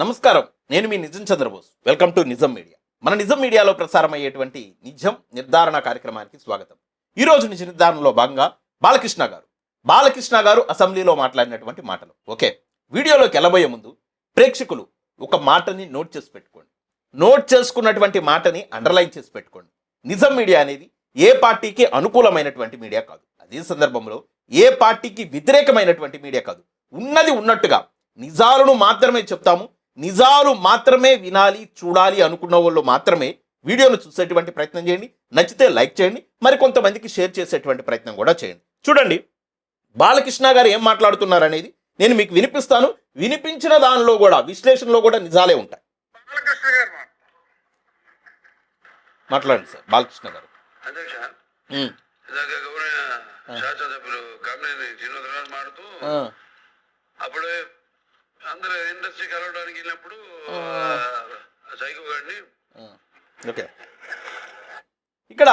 నమస్కారం. నేను మీ Nijam Chandrabose. Welcome to Nijam media. మన నిజం మీడియాలో ప్రసారం అయ్యేటువంటి నిజం నిర్ధారణ కార్యక్రమానికి స్వాగతం. ఈ రోజు నిజ నిర్ధారణలో భాగంగా బాలకృష్ణ గారు. బాలకృష్ణ గారు అసెంబ్లీలో మాట్లాడినటువంటి మాటలు. ఓకే. వీడియోలోకి వెళ్ళబోయే ముందు ప్రేక్షకులు ఒక మాటని నోట్ చేసి పెట్టుకోండి. నోట్ చేసుకున్నటువంటి మాటని అండర్లైన్ చేసి పెట్టుకోండి. నిజం మీడియా అనేది ఏ పార్టీకి అనుకూలమైనటువంటి మీడియా కాదు. అదే సందర్భంలో ఏ పార్టీకి వ్యతిరేకమైనటువంటి మీడియా కాదు. ఉన్నది ఉన్నట్టుగా నిజాలను మాత్రమే చెప్తాము నిజాలు మాత్రమే వినాలి చూడాలి అనుకున్న వాళ్ళు మాత్రమే వీడియోను చూసేటువంటి ప్రయత్నం చేయండి. నచ్చితే లైక్ చేయండి. మరి కొంతమందికి షేర్ చేసేటువంటి ప్రయత్నం కూడా చేయండి. చూడండి బాలకృష్ణ గారు ఏం మాట్లాడుతున్నారు అనేది నేను మీకు వినిపిస్తాను. వినిపించిన దానిలో కూడా విశ్లేషణలో కూడా నిజాలే ఉంటాయి. మాట్లాడండి సార్ బాలకృష్ణ గారు అధ్యక్ష ఉమ్, ఇందాక గౌరవ శాసనసభ్యులు కామినేని శ్రీనివాస గారు మాడుతూ ఆ, అప్పుడే ఇండస్ట్రీ కలవడానికి వెళ్ళినప్పుడు సైకో గారిని ఓకే. ఇక్కడ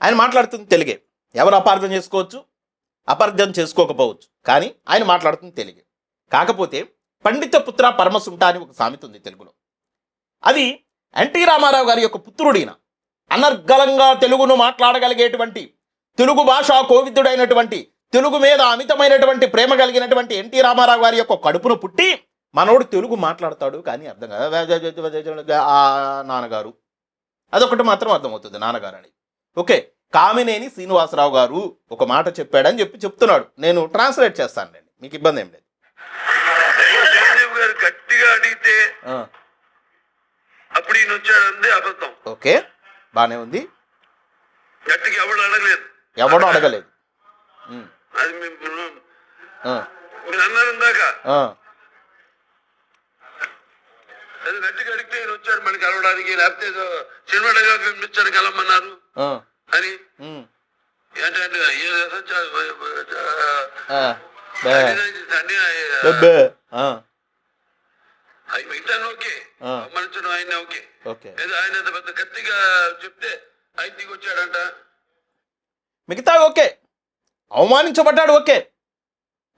ఆయన మాట్లాడుతుంది తెలుగే. ఎవరు అపార్థం చేసుకోవచ్చు? అపార్థం చేసుకోకపోవచ్చు. కానీ ఆయన మాట్లాడుతుంది తెలుగే. కాకపోతే పండిత పుత్ర పరమసుంట అని ఒక సామెత ఉంది తెలుగులో. అది ఎన్టీ రామారావు గారి యొక్క పుత్రుడిన అనర్గళంగా తెలుగును మాట్లాడగలిగేటువంటి తెలుగు భాష కోవిదుడైనటువంటి తెలుగు మీద అమితమైనటువంటి ప్రేమ కలిగినటువంటి ఎన్టీ రామారావు గారి యొక్క కడుపును పుట్టి మనోడు తెలుగు మాట్లాడతాడు కానీ అర్థం కాదు. ఆ నాన్నగారు. అదొకటి మాత్రం అర్థమవుతుంది నాన్నగారు అని ఓకే కామినేని శ్రీనివాసరావు గారు ఒక మాట చెప్పాడని చెప్పి చెప్తున్నాడు. నేను ట్రాన్స్లేట్ చేస్తానులేండి మీకు ఇబ్బంది ఏం లేదు. గట్టిగా అడిగితే అప్పుడు ఈయన వచ్చాడంది అబద్ధం. ఓకే బాగానే ఉంది. గట్టిగా ఎవడు అడగలేదు. ఎవడో అడగలేదు. అది మీరు అన్నారు ఇందాక అది గట్టిగా అడిగితే ఈయన వచ్చాడు మనకి కలవడానికి లేకపోతే డైలాగ్ ఇచ్చాడు కలవమన్నారు. అని. ఏంటంటే మిగతాను ఓకే. మనుషులు ఆయన ఓకే. ఓకే. ఏదో ఆయన పెద్ద గట్టిగా చెప్తే ఆయన దిగి వచ్చాడంట. మిగతా ఓకే. అవమానించబడ్డాడు ఓకే.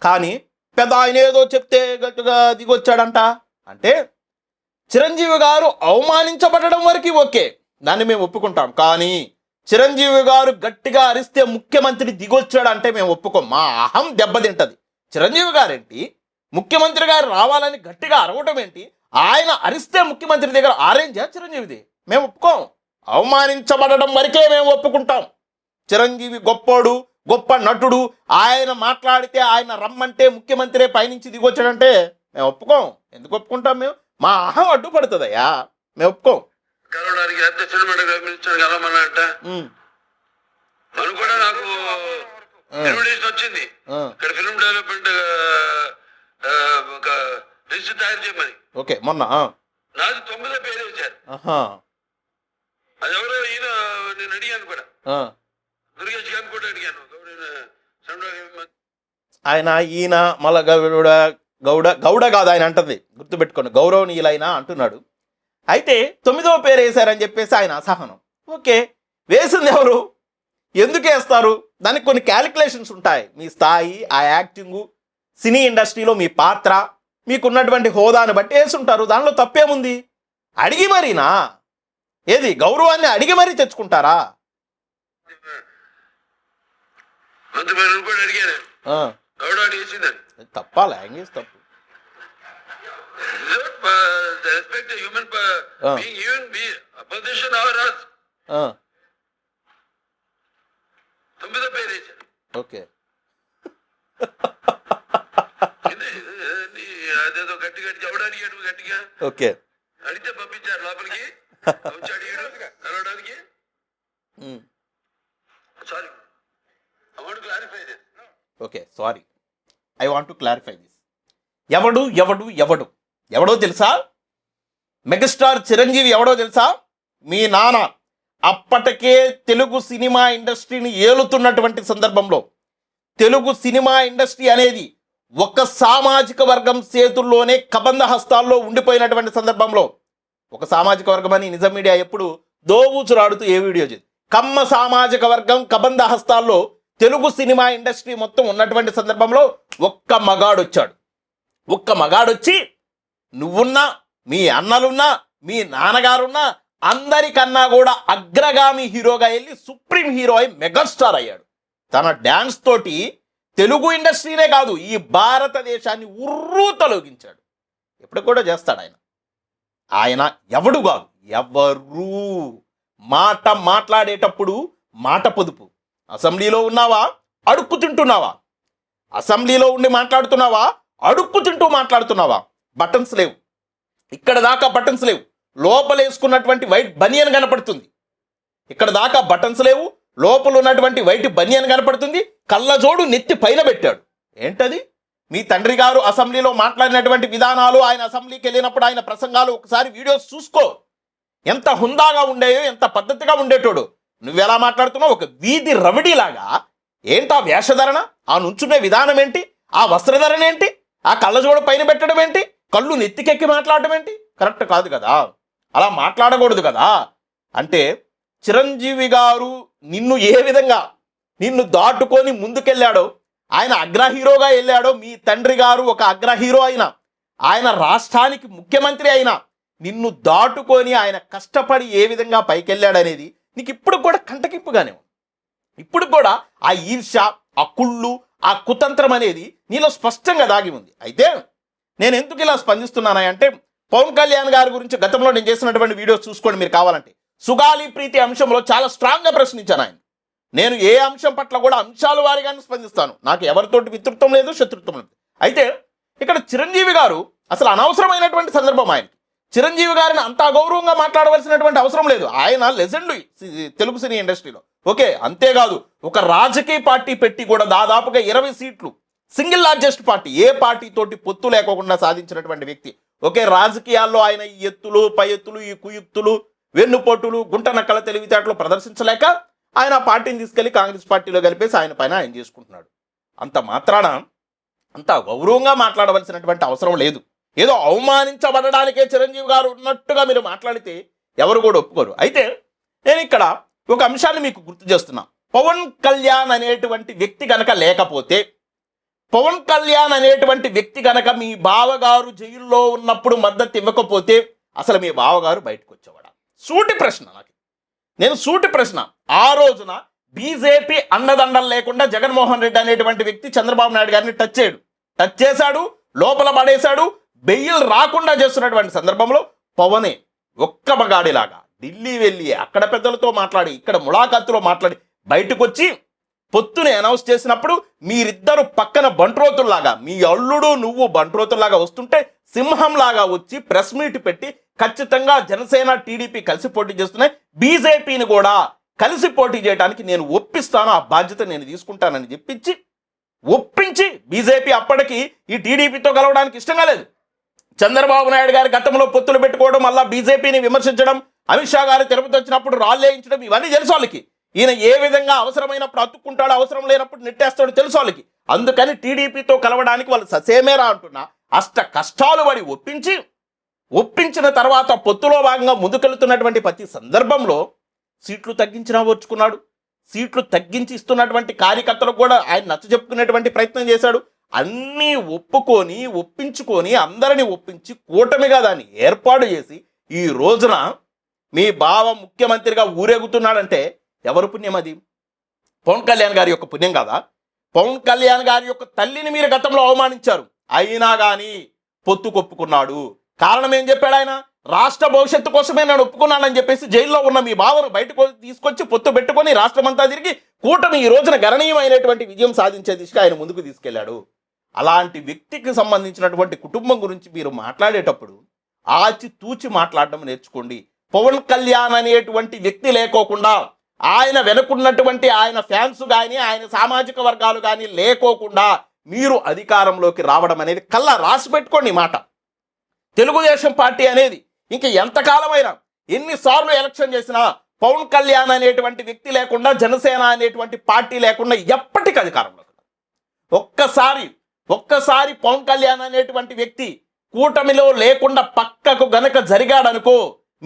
కానీ పెద్ద ఆయన ఏదో చెప్తే గట్టిగా దిగొచ్చాడంట అంటే చిరంజీవి గారు అవమానించబడడం వరకు ఓకే. దాన్ని మేము ఒప్పుకుంటాం. కానీ చిరంజీవి గారు గట్టిగా అరిస్తే ముఖ్యమంత్రి దిగొచ్చాడంటే మేము ఒప్పుకోం. మా అహం దెబ్బతింటది. చిరంజీవి గారేంటి? ముఖ్యమంత్రి గారు రావాలని గట్టిగా అరవటం ఏంటి? ఆయన అరిస్తే ముఖ్యమంత్రి దగ్గర ఆరేంజా చిరంజీవిది? మేము ఒప్పుకోం. అవమానించబడడం వరకే మేము ఒప్పుకుంటాం. చిరంజీవి గొప్పోడు గొప్ప నటుడు. ఆయన మాట్లాడితే ఆయన రమ్మంటే ముఖ్యమంత్రి పైనుంచి దిగొచ్చాడంటే మేము ఒప్పుకోం. ఎందుకు ఒప్పుకుంటాం మేము? మా అహం అడ్డుపడుతుందయ్యా మేము ఒప్పుకోం. కలవడానికి ఎంత సినిమా ఇచ్చాడు కలవమన్నాడంట. ఉమ్, మనం కూడా నాకు ఇన్విటేషన్ వచ్చింది. ఇక్కడ ఫిల్మ్ డెవలప్మెంట్ ఒక లిస్ట్ తయారు చేయమని ఓకే మొన్న నాది తొమ్మిదో పేరు వేశారు. ఆహా, అది ఎవరో ఈయన నేను అడిగాను కూడా. దుర్గేష్ గారిని కూడా అడిగాను. ఆయన ఈయన మళ్ళా గౌడ గౌడ గౌడ కాదు ఆయన అంటది. గుర్తుపెట్టుకోండి. గౌరవనీయులైన అంటున్నాడు. అయితే తొమ్మిదవ పేరు వేశారని చెప్పేసి ఆయన అసహనం. ఓకే. వేసింది ఎవరు? ఎందుకు వేస్తారు? దానికి కొన్ని క్యాలిక్యులేషన్స్ ఉంటాయి. మీ స్థాయి ఆ యాక్టింగు సినీ ఇండస్ట్రీలో మీ పాత్ర మీకున్నటువంటి హోదాను బట్టి వేసుంటారు. దానిలో తప్పేముంది? అడిగి మరీనా? ఏది గౌరవాన్ని అడిగి మరీ తెచ్చుకుంటారా? అడిగాను. ఆ, గౌడ అడిగేసిందని తప్ప లాంగ్వేజ్ తప్పు. Respect human. Being even be opposition our Raj ఆ, తొమ్మిదో పేరు వేశారు ఓకే ఇది, ఇది, అదేదో గట్టి గట్టి ఎవడు అడిగాడు గట్టిగా ఓకే అడిగితే పంపించారు లోపలికి వచ్చి అడిగాడు కలవడానికి ఉమ్. Sorry I want clarify this okay sorry. I want to clarify this ఎవడు ఎవడు ఎవడు? ఎవడో తెలుసా? మెగాస్టార్ చిరంజీవి ఎవడో తెలుసా? మీ నాన్న. అప్పటికే తెలుగు సినిమా ఇండస్ట్రీని ఏలుతున్నటువంటి సందర్భంలో తెలుగు సినిమా ఇండస్ట్రీ అనేది ఒక సామాజిక వర్గం చేతుల్లోనే కబంధ హస్తాల్లో ఉండిపోయినటువంటి సందర్భంలో. ఒక సామాజిక వర్గం అని నిజం మీడియా ఎప్పుడు దోవూచురాడుతూ ఏ వీడియో చేసి కమ్మ సామాజిక వర్గం కబంధ హస్తాల్లో తెలుగు సినిమా ఇండస్ట్రీ మొత్తం ఉన్నటువంటి సందర్భంలో ఒక్క మగాడు వచ్చాడు ఒక్క మగాడొచ్చి నువ్వున్నా మీ అన్నలున్నా మీ నాన్నగారున్నా అందరికన్నా కూడా అగ్రగామి హీరోగా వెళ్ళి సుప్రీం హీరో అయి మెగాస్టార్ అయ్యాడు. తన డ్యాన్స్ తోటి తెలుగు ఇండస్ట్రీనే కాదు ఈ భారతదేశాన్ని ఉర్రూ తొలగించాడు. ఎప్పుడు కూడా చేస్తాడు ఆయన. ఆయన ఎవడు కాదు ఎవరు? మాట మాట్లాడేటప్పుడు మాట పొదుపు. అసెంబ్లీలో ఉన్నావా? అడుక్కు తింటున్నావా? అసెంబ్లీలో ఉండి మాట్లాడుతున్నావా? అడుక్కు తింటూ మాట్లాడుతున్నావా? బటన్స్ లేవు. ఇక్కడ దాకా బటన్స్ లేవు. లోపల వేసుకున్నటువంటి వైట్ బనియన్ కనపడుతుంది. ఇక్కడ దాకా బటన్స్ లేవు. లోపల ఉన్నటువంటి వైట్ బనియన్ కనపడుతుంది. కళ్ళజోడు నెత్తి పైన పెట్టాడు. ఏంటది? మీ తండ్రి గారు అసెంబ్లీలో మాట్లాడినటువంటి విధానాలు ఆయన అసెంబ్లీకి వెళ్ళినప్పుడు ఆయన ప్రసంగాలు ఒకసారి వీడియోస్ చూసుకో. ఎంత హుందాగా ఉండేయో ఎంత పద్ధతిగా ఉండేటోడు. నువ్వెలా మాట్లాడుతున్నావు? ఒక వీధి రవిడిలాగా. ఏంటా వేషధరణ? ఆ నుంచునే విధానం ఏంటి? ఆ వస్త్రధరణ ఏంటి? ఆ కళ్ళజోడ పైన పెట్టడం ఏంటి? కళ్ళు నెత్తికెక్కి మాట్లాడడం ఏంటి? కరెక్ట్ కాదు కదా? అలా మాట్లాడకూడదు కదా? అంటే చిరంజీవి గారు నిన్ను ఏ విధంగా నిన్ను దాటుకొని ముందుకెళ్ళాడో ఆయన అగ్ర హీరోగా వెళ్ళాడో మీ తండ్రి గారు ఒక అగ్ర హీరో అయినా ఆయన రాష్ట్రానికి ముఖ్యమంత్రి అయినా నిన్ను దాటుకొని ఆయన కష్టపడి ఏ విధంగా పైకెళ్ళాడనేది నీకు ఇప్పుడు కూడా కంటకింపుగానే ఉంది. ఇప్పుడు కూడా ఆ ఈర్ష ఆ కుళ్ళు ఆ కుతంత్రం అనేది నీలో స్పష్టంగా దాగి ఉంది. అయితే నేను ఎందుకు ఇలా స్పందిస్తున్నానా అంటే పవన్ కళ్యాణ్ గారి గురించి గతంలో నేను చేసినటువంటి వీడియోస్ చూసుకోండి మీరు కావాలంటే. సుగాలి ప్రీతి అంశంలో చాలా స్ట్రాంగ్గా ప్రశ్నించాను ఆయన. నేను ఏ అంశం పట్ల కూడా అంశాల వారిగానే స్పందిస్తాను. నాకు ఎవరితోటి మిత్రత్వం లేదు శత్రుత్వం లేదు. అయితే ఇక్కడ చిరంజీవి గారు అసలు అనవసరమైనటువంటి సందర్భం ఆయనకి. చిరంజీవి గారిని అంత గౌరవంగా మాట్లాడవలసినటువంటి అవసరం లేదు. ఆయన లెజెండ్ తెలుగు సినీ ఇండస్ట్రీలో. ఓకే అంతేకాదు ఒక రాజకీయ పార్టీ పెట్టి కూడా దాదాపుగా ఇరవై సీట్లు. సింగిల్ లార్జెస్ట్ పార్టీ ఏ పార్టీ తోటి పొత్తు లేకోకుండా సాధించినటువంటి వ్యక్తి. ఒకే రాజకీయాల్లో ఆయన ఈ ఎత్తులు పై ఎత్తులు ఈ కుయుక్తులు వెన్నుపోటులు గుంట నక్కల తెలివితేటలు ప్రదర్శించలేక ఆయన ఆ పార్టీని తీసుకెళ్ళి కాంగ్రెస్ పార్టీలో కలిపేసి ఆయన పైన ఆయన చేసుకుంటున్నాడు. అంత మాత్రాన అంత గౌరవంగా మాట్లాడవలసినటువంటి అవసరం లేదు. ఏదో అవమానించబడడానికే చిరంజీవి గారు ఉన్నట్టుగా మీరు మాట్లాడితే ఎవరు కూడా ఒప్పుకోరు. అయితే నేను ఇక్కడ ఒక అంశాన్ని మీకు గుర్తు చేస్తున్నా. పవన్ కళ్యాణ్ అనేటువంటి వ్యక్తి గనక లేకపోతే పవన్ కళ్యాణ్ అనేటువంటి వ్యక్తి గనక మీ బావగారు జైల్లో ఉన్నప్పుడు మద్దతు ఇవ్వకపోతే అసలు మీ బావగారు బయటకు వచ్చేవాడా? సూటి ప్రశ్న నాకు. నేను సూటి ప్రశ్న. ఆ రోజున బీజేపీ అండదండలు లేకుండా జగన్మోహన్ రెడ్డి అనేటువంటి వ్యక్తి చంద్రబాబు నాయుడు గారిని టచ్ చేయడు. టచ్ చేశాడు లోపల పడేశాడు బెయిల్ రాకుండా చేస్తున్నటువంటి సందర్భంలో పవనే ఒక్క మగాడిలాగా ఢిల్లీ వెళ్ళి అక్కడ పెద్దలతో మాట్లాడి ఇక్కడ ములాఖాతులో మాట్లాడి బయటకు వచ్చి పొత్తుని అనౌన్స్ చేసినప్పుడు మీరిద్దరు పక్కన బంట్రోతుల్లాగా మీ అల్లుడు నువ్వు బంట్రోతుల్లాగా వస్తుంటే సింహంలాగా వచ్చి ప్రెస్ మీట్ పెట్టి ఖచ్చితంగా జనసేన టీడీపీ కలిసి పోటీ చేస్తున్నాయి. బీజేపీని కూడా కలిసి పోటీ చేయడానికి నేను ఒప్పిస్తాను ఆ బాధ్యత నేను తీసుకుంటానని చెప్పించి ఒప్పించి బీజేపీ అప్పటికి ఈ టీడీపీతో కలవడానికి ఇష్టంగా లేదు. చంద్రబాబు నాయుడు గారి గతంలో పొత్తులు పెట్టుకోవడం మళ్ళా బీజేపీని విమర్శించడం అమిత్ షా గారు తిరుపతి వచ్చినప్పుడు రాళ్ళేయించడం ఇవన్నీ తెలుసు వాళ్ళకి. ఈయన ఏ విధంగా అవసరమైనప్పుడు అతుక్కుంటాడో అవసరం లేనప్పుడు నెట్టేస్తాడో తెలుసు వాళ్ళకి. అందుకని టీడీపీతో కలవడానికి వాళ్ళు ససేమేరా అంటున్నా. అష్ట కష్టాలు పడి ఒప్పించి ఒప్పించిన తర్వాత పొత్తులో భాగంగా ముందుకెళ్తున్నటువంటి ప్రతి సందర్భంలో సీట్లు తగ్గించినా ఓర్చుకున్నాడు. సీట్లు తగ్గించి ఇస్తున్నటువంటి కార్యకర్తలకు కూడా ఆయన నచ్చ చెప్పుకునేటువంటి ప్రయత్నం చేశాడు. అన్నీ ఒప్పుకొని ఒప్పించుకొని అందరిని ఒప్పించి కూటమిగా దాన్ని ఏర్పాటు చేసి ఈ రోజున మీ బావ ముఖ్యమంత్రిగా ఊరేగుతున్నాడంటే ఎవరు పుణ్యం అది? పవన్ కళ్యాణ్ గారి యొక్క పుణ్యం కాదా? పవన్ కళ్యాణ్ గారి యొక్క తల్లిని మీరు గతంలో అవమానించారు. అయినా కానీ పొత్తు కొప్పుకున్నాడు. కారణం ఏం చెప్పాడు ఆయన? రాష్ట్ర భవిష్యత్తు కోసమే నేను ఒప్పుకున్నానని చెప్పేసి జైల్లో ఉన్న మీ బావను బయటకు తీసుకొచ్చి పొత్తు పెట్టుకొని రాష్ట్రమంతా తిరిగి కూటమి ఈ రోజున గణనీయమైనటువంటి విజయం సాధించే దిశగా ఆయన ముందుకు తీసుకెళ్ళాడు అలాంటి వ్యక్తికి సంబంధించినటువంటి కుటుంబం గురించి మీరు మాట్లాడేటప్పుడు ఆచి తూచి మాట్లాడడం నేర్చుకోండి. పవన్ కళ్యాణ్ అనేటువంటి వ్యక్తి లేకోకుండా ఆయన వెనుకున్నటువంటి ఆయన ఫ్యాన్స్ కానీ ఆయన సామాజిక వర్గాలు కానీ లేకోకుండా మీరు అధికారంలోకి రావడం అనేది కల్లా రాసి పెట్టుకోండి మాట. తెలుగుదేశం పార్టీ అనేది ఇంక ఎంతకాలమైనా ఎన్నిసార్లు ఎలక్షన్ చేసినా పవన్ కళ్యాణ్ అనేటువంటి వ్యక్తి లేకుండా జనసేన అనేటువంటి పార్టీ లేకుండా ఎప్పటికీ అధికారంలోకి ఒక్కసారి ఒక్కసారి పవన్ కళ్యాణ్ అనేటువంటి వ్యక్తి కూటమిలో లేకుండా పక్కకు గనక జరిగాడనుకో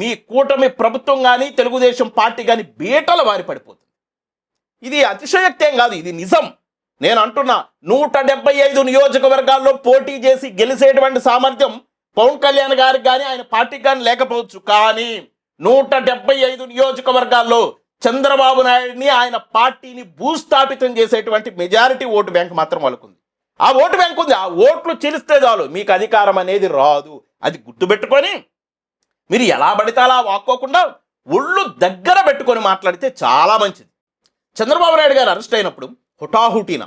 మీ కూటమి ప్రభుత్వం కానీ తెలుగుదేశం పార్టీ కానీ బీటల వారి పడిపోతుంది. ఇది అతిశయక్తేం కాదు ఇది నిజం. నేను అంటున్నా నూట డెబ్బై ఐదు నియోజకవర్గాల్లో పోటీ చేసి గెలిచేటువంటి సామర్థ్యం పవన్ కళ్యాణ్ గారికి కానీ ఆయన పార్టీకి కానీ లేకపోవచ్చు. కానీ నూట డెబ్బై ఐదు నియోజకవర్గాల్లో చంద్రబాబు నాయుడిని ఆయన పార్టీని భూస్థాపితం చేసేటువంటి మెజారిటీ ఓటు బ్యాంక్ మాత్రం వాళ్ళకుంది. ఆ ఓటు బ్యాంక్ ఉంది. ఆ ఓట్లు చెల్లిస్తే చాలు. మీకు అధికారం అనేది రాదు. అది గుర్తుపెట్టుకొని మీరు ఎలా పడితే అలా వాక్కోకుండా ఒళ్ళు దగ్గర పెట్టుకొని మాట్లాడితే చాలా మంచిది. చంద్రబాబు నాయుడు గారు అరెస్ట్ అయినప్పుడు హుటాహుటీన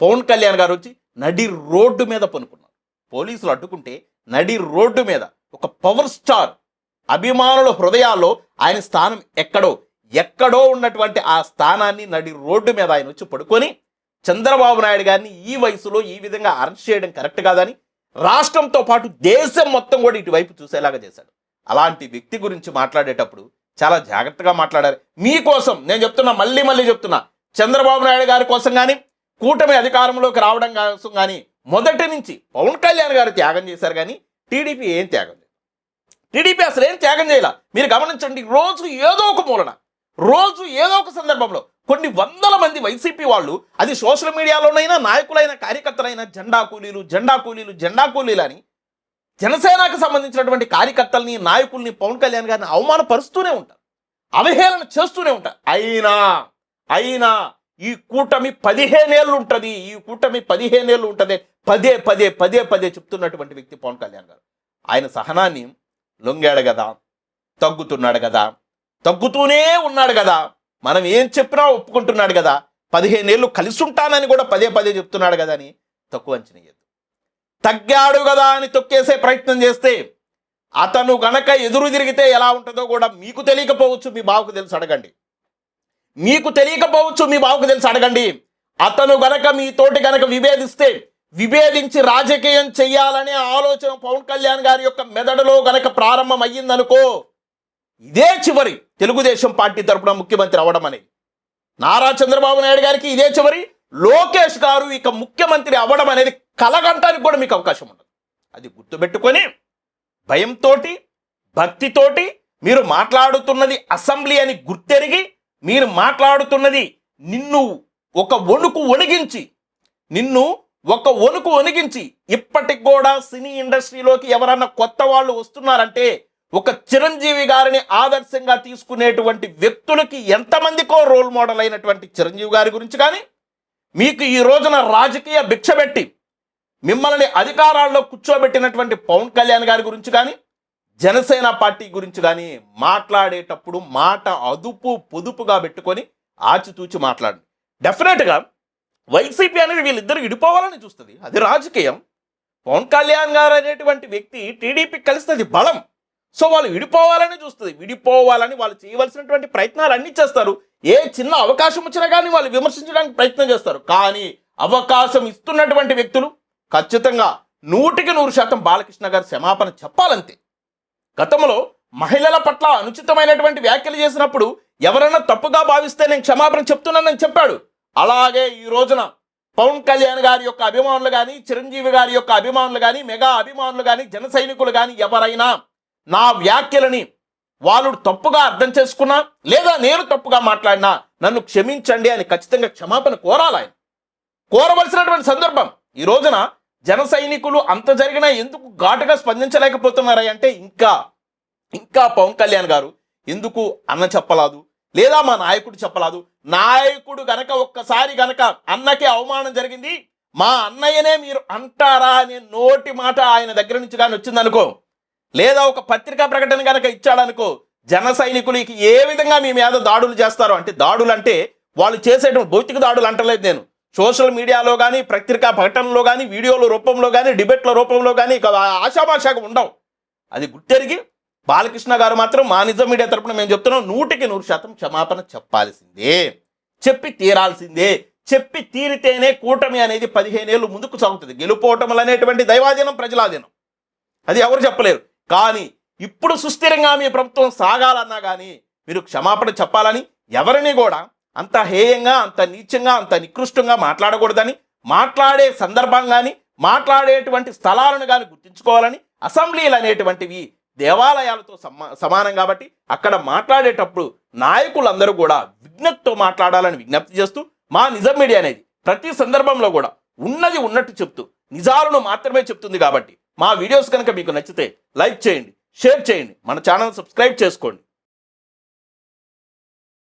పవన్ కళ్యాణ్ గారు వచ్చి నడి రోడ్డు మీద పనుకున్నారు. పోలీసులు అడ్డుకుంటే నడి రోడ్డు మీద ఒక పవర్ స్టార్ అభిమానుల హృదయాల్లో ఆయన స్థానం ఎక్కడో ఎక్కడో ఉన్నటువంటి ఆ స్థానాన్ని నడి రోడ్డు మీద ఆయన వచ్చి పడుకొని చంద్రబాబు నాయుడు గారిని ఈ వయసులో ఈ విధంగా అరెస్ట్ చేయడం కరెక్ట్ కాదని రాష్ట్రంతో పాటు దేశం మొత్తం కూడా ఇటువైపు చూసేలాగా చేశాడు. అలాంటి వ్యక్తి గురించి మాట్లాడేటప్పుడు చాలా జాగ్రత్తగా మాట్లాడారు మీకోసం నేను చెప్తున్నా మళ్ళీ మళ్ళీ చెప్తున్నా. చంద్రబాబు నాయుడు గారి కోసం కానీ కూటమి అధికారంలోకి రావడం కోసం కానీ మొదటి నుంచి పవన్ కళ్యాణ్ గారు త్యాగం చేశారు కానీ టీడీపీ ఏం త్యాగం చేయలేదు. టీడీపీ అసలు ఏం త్యాగం చేయాల? మీరు గమనించండి రోజు ఏదో ఒక మూలన రోజు ఏదో ఒక సందర్భంలో కొన్ని వందల మంది వైసీపీ వాళ్ళు అది సోషల్ మీడియాలోనైనా నాయకులైన కార్యకర్తలైన జెండా కూలీలు జెండా కూలీలు జెండా కూలీలు అని జనసేనకు సంబంధించినటువంటి కార్యకర్తల్ని నాయకుల్ని పవన్ కళ్యాణ్ గారిని అవమానపరుస్తూనే ఉంటారు. అవహేళన చేస్తూనే ఉంటారు. అయినా అయినా ఈ కూటమి పదిహేనేళ్ళు ఉంటుంది ఈ కూటమి పదిహేనేళ్ళు ఉంటుంది పదే పదే పదే పదే చెప్తున్నటువంటి వ్యక్తి పవన్ కళ్యాణ్ గారు. ఆయన సహనాన్ని లొంగాడు కదా తగ్గుతున్నాడు కదా తగ్గుతూనే ఉన్నాడు కదా మనం ఏం చెప్పినా ఒప్పుకుంటున్నాడు కదా పదిహేనేళ్ళు కలిసి ఉంటానని కూడా పదే పదే చెప్తున్నాడు కదా అని తక్కువ అంచనా తగ్గాడు కదా అని తొక్కేసే ప్రయత్నం చేస్తే అతను గనక ఎదురు తిరిగితే ఎలా ఉంటుందో కూడా మీకు తెలియకపోవచ్చు మీ బావకు తెలిసి అడగండి. మీకు తెలియకపోవచ్చు మీ బావకు తెలిసి అడగండి. అతను గనక మీతోటి గనక విభేదిస్తే విభేదించి రాజకీయం చెయ్యాలనే ఆలోచన పవన్ కళ్యాణ్ గారి యొక్క మెదడులో గనక ప్రారంభం అయ్యిందనుకో ఇదే చివరి తెలుగుదేశం పార్టీ తరపున ముఖ్యమంత్రి అవ్వడం అనేది. నారా చంద్రబాబు నాయుడు గారికి ఇదే చివరి లోకేష్ గారు ఇక ముఖ్యమంత్రి అవ్వడం అనేది కలగంటానికి కూడా మీకు అవకాశం ఉండదు. అది గుర్తుపెట్టుకొని భయంతోటి భక్తితోటి మీరు మాట్లాడుతున్నది అసెంబ్లీ అని గుర్తెరిగి మీరు మాట్లాడుతున్నది నిన్ను ఒక వణుకు వణిగించి నిన్ను ఒక వణుకు వణిగించి ఇప్పటికి కూడా సినీ ఇండస్ట్రీలోకి ఎవరన్నా కొత్త వాళ్ళు వస్తున్నారంటే ఒక చిరంజీవి గారిని ఆదర్శంగా తీసుకునేటువంటి వ్యక్తులకి ఎంతమందికో రోల్ మోడల్ అయినటువంటి చిరంజీవి గారి గురించి కానీ మీకు ఈ రోజున రాజకీయ భిక్ష పెట్టి మిమ్మల్ని అధికారాల్లో కూర్చోబెట్టినటువంటి పవన్ కళ్యాణ్ గారి గురించి కానీ జనసేన పార్టీ గురించి కానీ మాట్లాడేటప్పుడు మాట అదుపు పొదుపుగా పెట్టుకొని ఆచితూచి మాట్లాడండి. డెఫినెట్గా వైసీపీ అనేది వీళ్ళిద్దరు విడిపోవాలని చూస్తుంది. అది రాజకీయం. పవన్ కళ్యాణ్ గారు అనేటువంటి వ్యక్తి టీడీపీ కలిస్తుంది బలం. సో వాళ్ళు విడిపోవాలని చూస్తుంది. విడిపోవాలని వాళ్ళు చేయవలసినటువంటి ప్రయత్నాలు అన్ని చేస్తారు. ఏ చిన్న అవకాశం వచ్చినా కానీ వాళ్ళు విమర్శించడానికి ప్రయత్నం చేస్తారు. కానీ అవకాశం ఇస్తున్నటువంటి వ్యక్తులు ఖచ్చితంగా నూటికి నూరు శాతం బాలకృష్ణ గారు క్షమాపణ చెప్పాలంతే. గతంలో మహిళల పట్ల అనుచితమైనటువంటి వ్యాఖ్యలు చేసినప్పుడు ఎవరైనా తప్పుగా భావిస్తే నేను క్షమాపణ చెప్తున్నానని చెప్పాడు. అలాగే ఈ రోజున పవన్ కళ్యాణ్ గారి యొక్క అభిమానులు కానీ చిరంజీవి గారి యొక్క అభిమానులు కానీ మెగా అభిమానులు కానీ జన సైనికులు కానీ ఎవరైనా నా వ్యాఖ్యలని వాళ్ళు తప్పుగా అర్థం చేసుకున్నా లేదా నేను తప్పుగా మాట్లాడినా నన్ను క్షమించండి అని ఖచ్చితంగా క్షమాపణ కోరాలి ఆయన. కోరవలసినటువంటి సందర్భం ఈ రోజున జన సైనికులు అంత జరిగినా ఎందుకు ఘాటుగా స్పందించలేకపోతున్నారా అంటే ఇంకా ఇంకా పవన్ కళ్యాణ్ గారు ఎందుకు అన్న చెప్పలాదు లేదా మా నాయకుడు చెప్పలాదు. నాయకుడు గనక ఒక్కసారి గనక అన్నకే అవమానం జరిగింది మా అన్నయ్యనే మీరు అంటారా అనే నోటి మాట ఆయన దగ్గర నుంచి కానీ వచ్చిందనుకో లేదా ఒక పత్రికా ప్రకటన కనుక ఇచ్చాడనుకో జన సైనికులకి ఏ విధంగా మీ మీద దాడులు చేస్తారో అంటే దాడులు అంటే వాళ్ళు చేసేటువంటి భౌతిక దాడులు అంటలేదు నేను. సోషల్ మీడియాలో కానీ పత్రికా ప్రకటనలో కానీ వీడియోల రూపంలో కానీ డిబేట్ల రూపంలో కానీ ఇక ఆశాభాషగా ఉండవు. అది గుర్తెరిగి బాలకృష్ణ గారు మాత్రం మా నిజం మీడియా తరపున మేము చెప్తున్నాం నూటికి నూరు శాతం క్షమాపణ చెప్పాల్సిందే. చెప్పి తీరాల్సిందే. చెప్పి తీరితేనే కూటమి అనేది పదిహేను ఏళ్ళు ముందుకు సాగుతుంది. గెలుపోవటములు అనేటువంటి దైవాధీనం ప్రజలాధీనం. అది ఎవరు చెప్పలేరు. కానీ ఇప్పుడు సుస్థిరంగా మీ ప్రభుత్వం సాగాలన్నా కానీ మీరు క్షమాపణ చెప్పాలని ఎవరిని కూడా అంత హేయంగా అంత నీచంగా అంత నికృష్టంగా మాట్లాడకూడదని మాట్లాడే సందర్భం కానీ మాట్లాడేటువంటి స్థలాలను కానీ గుర్తించుకోవాలని అసెంబ్లీలు అనేటువంటివి దేవాలయాలతో సమా సమానం కాబట్టి అక్కడ మాట్లాడేటప్పుడు నాయకులందరూ కూడా విజ్ఞప్తితో మాట్లాడాలని విజ్ఞప్తి చేస్తూ మా నిజం మీడియా అనేది ప్రతి సందర్భంలో కూడా ఉన్నది ఉన్నట్టు చెప్తూ నిజాలను మాత్రమే చెప్తుంది కాబట్టి మా వీడియోస్ కనుక మీకు నచ్చితే లైక్ చేయండి షేర్ చేయండి. మన ఛానల్ సబ్స్క్రైబ్ చేసుకోండి.